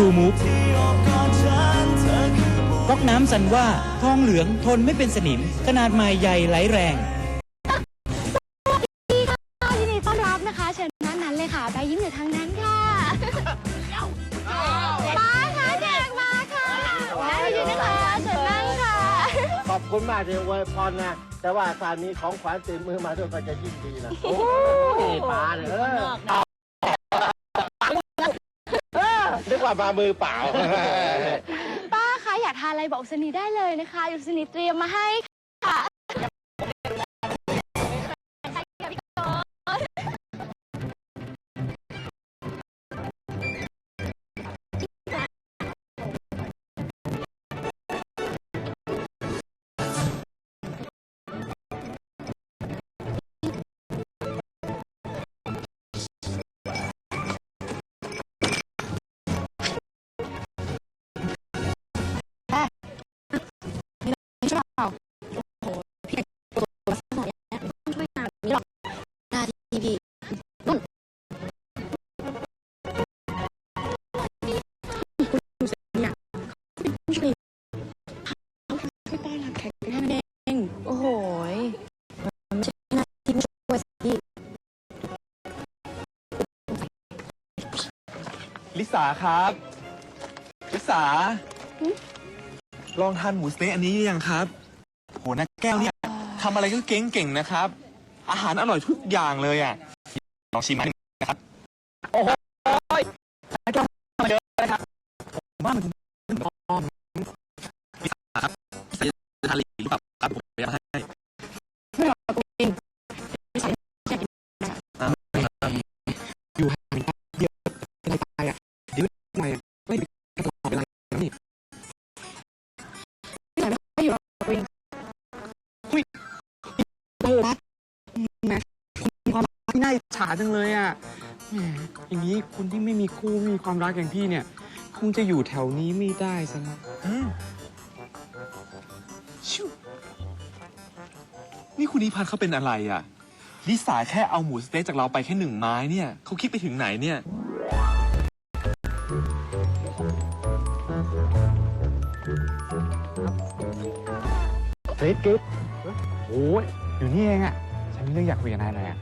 ทูมูฟก๊อกน้ำสันว่าทองเหลืองทนไม่เป็นสนิม ขนาดใหม่ใหญ่ไหลแรงยินดีต้อนรับนะคะ เชิญด้านนั้นเลยค่ะ ไปยิ้มอยู่ทางนั้นค่ะป้าคะเด็กมาค่ะนั่งอยู่นะคะเชิญนั่งค่ะ ขอบคุณมากที่อวยพรนะ แต่ว่าสารนี้ของขวัญติดมือมาด้วยก็จะยิ่งดีนะโอ้ยป๋าเนี่ยเออเอ อนึกว่ามามือเปล่า ป้าคะอยากทานอะไรบอกอุศนีได้เลยนะคะอุศนีเตรียมมาให้ ลิสาครับลิสาลองทานหมูสเต๊กอันนี้ยังครับโหนักแก้วเนี่ยทำอะไรก็เก่งเก่งๆนะครับ อาหารอร่อยทุกอย่างเลยอะลองชิมมาหนึ่งนะครับ โอ้โห น่าอิจฉาจังเลยอะแหมอย่างนี้คนที่ไม่มีคู่ไม่มีความรักอย่างพี่เนี่ย คงจะอยู่แถวนี้ไม่ได้ซะแล้วอืมชิวนี่คุณนิพันธ์เขาเป็นอะไรอะ ลิสาแค่เอาหมูสเต๊กจากเราไปแค่หนึ่งไม้เนี่ยเขาคิดไปถึงไหนเนี่ยกรี๊ดกรี๊ดโอ้ยอยู่นี่เองอะ ฉันมีเรื่องอยากคุยกับนายหน่อยอะ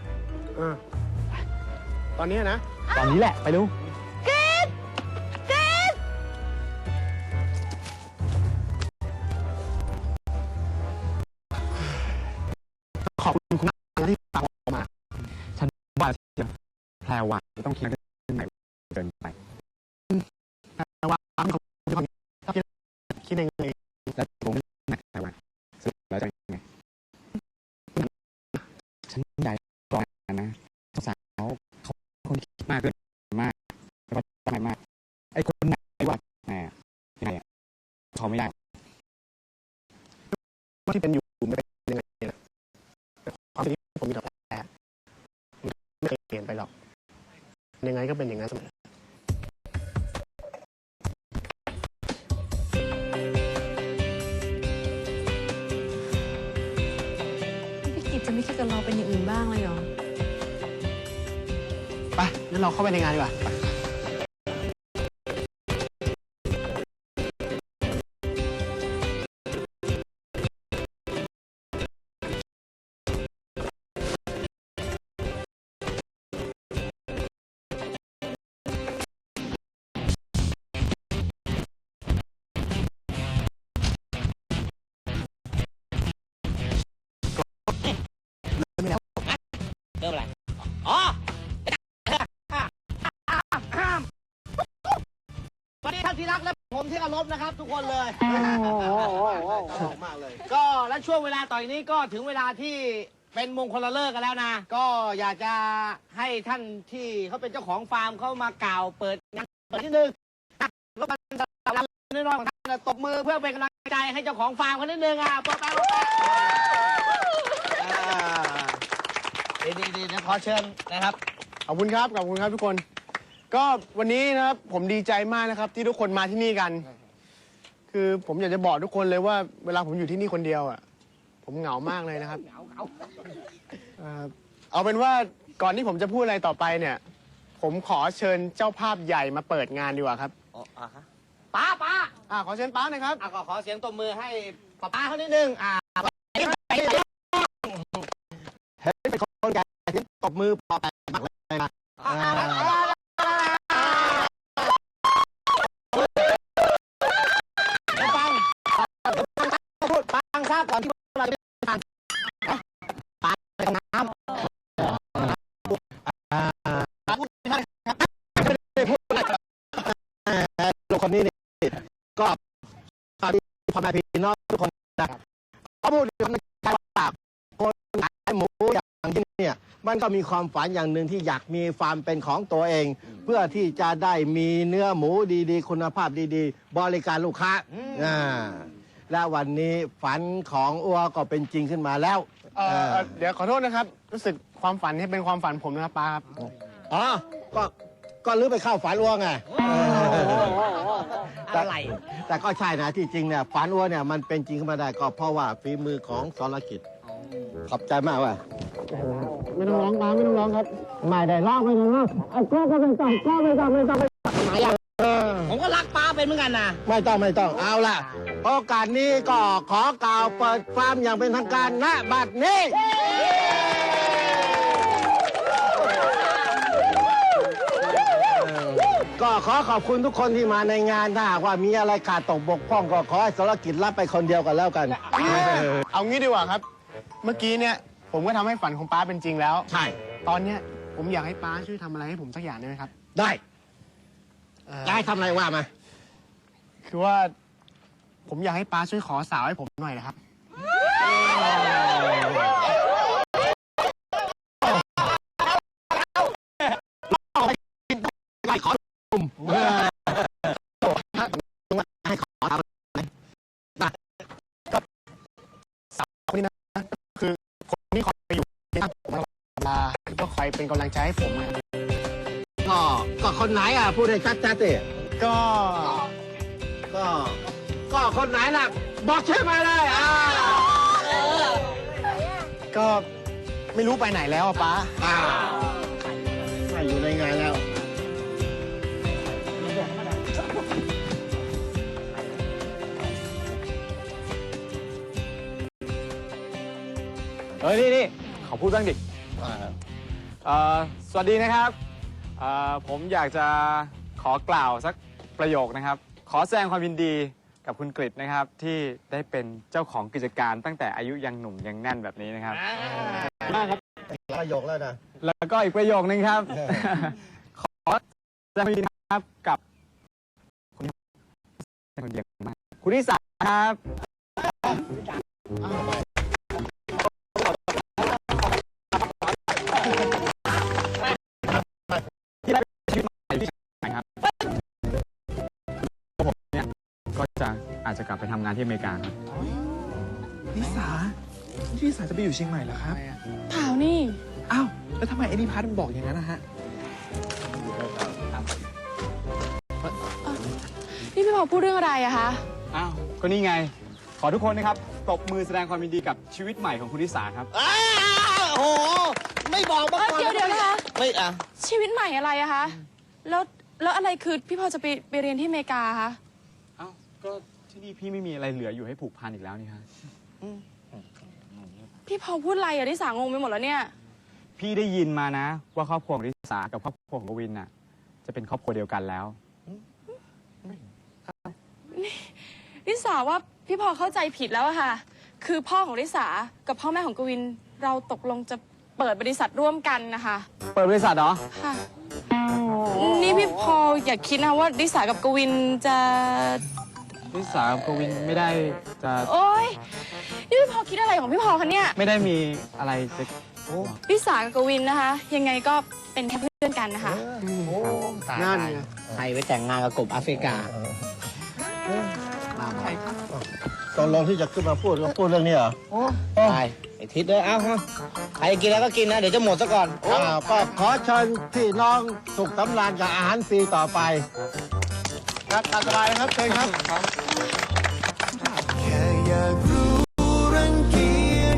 ตอนนี้นะ ตอนนี้แหละ ไปดู ที่เป็นอยู่ไม่เป็นยังไงนะแต่ความที่ผมมีกับแพรไม่เคยเปลี่ยนไปหรอก ยังไงก็เป็นอย่างนั้นเสมอพี่กิจจะไม่คิดกับเราเป็นอย่างอื่นบ้างเลยเหรอ ไปงั้นเราเข้าไปในงานดีกว่า วันนี้ท่านที่รักและผมที่เคารพนะครับ ทุกคนเลยตลกมากเลย ก็และช่วงเวลาต่อไปนี้ก็ถึงเวลาที่เป็นมงคลเลิกกันแล้วนะ ก็อยากจะให้ท่านที่เขาเป็นเจ้าของฟาร์มเขามากล่าวเปิดงานเปิดนิดนึงก็มันสำหรับน้อยๆของท่านนะตบมือเพื่อเป็นกำลังใจให้เจ้าของฟาร์มกันนิดนึงอะปรบมือปรบมือ อ่าดีดีๆนะขอเชิญนะครับ ขอบคุณครับ ขอบคุณครับทุกคน ก็วันนี้นะครับผมดีใจมากนะครับ ที่ทุกคนมาที่นี่กัน คือผมอยากจะบอกทุกคนเลยว่าเวลาผมอยู่ที่นี่คนเดียวอะ ผมเหงามากเลยนะครับเอ่อเอาเป็นว่าก่อนที่ผมจะพูดอะไรต่อไปเนี่ย ผมขอเชิญเจ้าภาพใหญ่มาเปิดงานดีกว่าครับโอะฮะป้าป้าอ่าขอเชิญป้าหน่อยครับ อะก็ขอเสียงตบมือให้ป้าป้าเขานิดนึงอ่า ตบมือพอแปะบักเลยนะอ่าปังพูดปังทราบก่อนที่เราจะทานปังไปน้ำพูดไม่ได้ลูกคนนี้นี่ก็ตอนนี้พ่อแม่พี่น้องทุกคนนะเขาพูดถึงการว่าคนขายหมูอย่างที่เนี่ย มันก็มีความฝันอย่างหนึ่งที่อยากมีฟาร์มเป็นของตัวเอง เพื่อที่จะได้มีเนื้อหมูดีๆ คุณภาพดีๆ บริการลูกค้าอ่าและวันนี้ฝันของอัวก็เป็นจริงขึ้นมาแล้วเอ่อเอ่อเดี๋ยวขอโทษนะครับ รู้สึกความฝันให้เป็นความฝันผมนะครับป้าครับอ๋อก็ก็ลือไปเข้าฝันอัวไง อะไร แต่ก็ใช่นะที่จริงเนี่ยฝันอัวเนี่ยมันเป็นจริงขึ้นมาได้ก็เพราะว่าฝีมือของสรกิจขอบใจมากว่ะ ไม่ต้องร้องป้าไม่ต้องร้องครับไม่ได้ร้องไม่ได้ร้องเอาก็ก็ไม่ต้องก็ไม่ต้องไม่ต้องไม่ต้องไหนอะเออผมก็รักป้าเป็นเหมือนกันนะไม่ต้องไม่ต้องเอาล่ะ โอกาสนี้ก็ขอกล่าวเปิดฟาร์มอย่างเป็นทางการณบัดนี้ก็ขอขอบคุณทุกคนที่มาในงานถ้าหากว่ามีอะไรขาดตกบกพร่องก็ขอให้สรกิจรับไปคนเดียวกันแล้วกัน เอางี้ดีกว่าครับ เมื่อกี้เนี่ย ผมก็ทำให้ฝันของป้าเป็นจริงแล้ว ใช่ ตอนเนี้ยผมอยากให้ป้าช่วยทำอะไรให้ผมสักอย่างได้ไหมครับได้เอ่อได้ทำอะไรว่ามา คือว่า ผมอยากให้ป้าช่วยขอสาวให้ผมหน่อยนะครับได้ขอคุมให้ขอทำ คือคนที่คอยอยู่ข้างผมตลอดเวลา ก็คอยเป็นกำลังใจให้ผมนะครับก็ก็คนไหนอะพูดให้ชัดๆสิก็ ก็ ก็คนไหนล่ะ บอกชื่อมาเลยอ่าก็ไม่รู้ไปไหนแล้วอะป้าอ่าไม่อยู่ในงานแล้ว เฮ้ยนี่นี่ขอพูดบ้างดิ เอ่อสวัสดีนะครับเอ่อผมอยากจะขอกล่าวสักประโยคนะครับ ขอแสดงความยินดีกับคุณกฤษนะครับ ที่ได้เป็นเจ้าของกิจการตั้งแต่อายุยังหนุ่มยังแน่นแบบนี้นะครับ ประโยคแล้วนะ แล้วก็อีกประโยคนึงครับขอแสดงความยินดีนะครับกับคุณเป็นคนเดียวมากคุณนิสาครับที่ กลับไปทำงานที่อเมริกาครับ นิสานี่นิสาจะไปอยู่เชียงใหม่เหรอครับ เปล่านี่ อ้าว แล้วทำไมไอ้นิพัฒน์มันบอกอย่างนั้นนะฮะ นี่พี่พอพูดเรื่องอะไรอะคะ อ้าว ก็นี่ไง ขอทุกคนนะครับตบมือแสดงความยินดีกับชีวิตใหม่ของคุณนิสาครับ อ้าวโอ้โห ไม่บอกมาก่อนเดี๋ยวเดี๋ยวนะคะ ไม่อะชีวิตใหม่อะไรอะคะ แล้วแล้วอะไรคือพี่พอจะไปไปเรียนที่อเมริกาคะ อ้าว ก็ ที่นี่พี่ไม่มีอะไรเหลืออยู่ให้ผูกพันอีกแล้วนี่ฮะพี่พอพูดอะไรอะที่สางงไปหมดแล้วเนี่ย พี่ได้ยินมานะ ว่าครอบครัวของนิสากับครอบครัวของกวินน่ะ จะเป็นครอบครัวเดียวกันแล้วลิสาว่าพี่พอเข้าใจผิดแล้วอะค่ะ คือพ่อของลิสากับพ่อแม่ของกวินเราตกลงจะเปิดบริษัทร่วมกันนะคะ เปิดบริษัทเหรอ ค่ะ นี่พี่พออย่าคิดนะว่าลิสากับกวินจะ นิสากับกวินไม่ได้จะโอ๊ย นี่พี่พอคิดอะไรของพี่พอคะเนี่ย ไม่ได้มีอะไรจะลิสากับกวินนะคะ ยังไงก็เป็นแค่เพื่อนกันนะคะ นั่นไงใครไปแต่งงานกับกบแอฟริกา ตอนลงที่จะขึ้นมาพูดก็พูดเรื่องนี้เหรอไปไอทิศเลยเอ้าฮะใครกินแล้วก็กินนะ เดี๋ยวจะหมดซะก่อน อ่าก็ขอเชิญพี่น้องสุขสำราญกับอาหารฟรีต่อไป ครับตามสบายนะครับเชิญครับ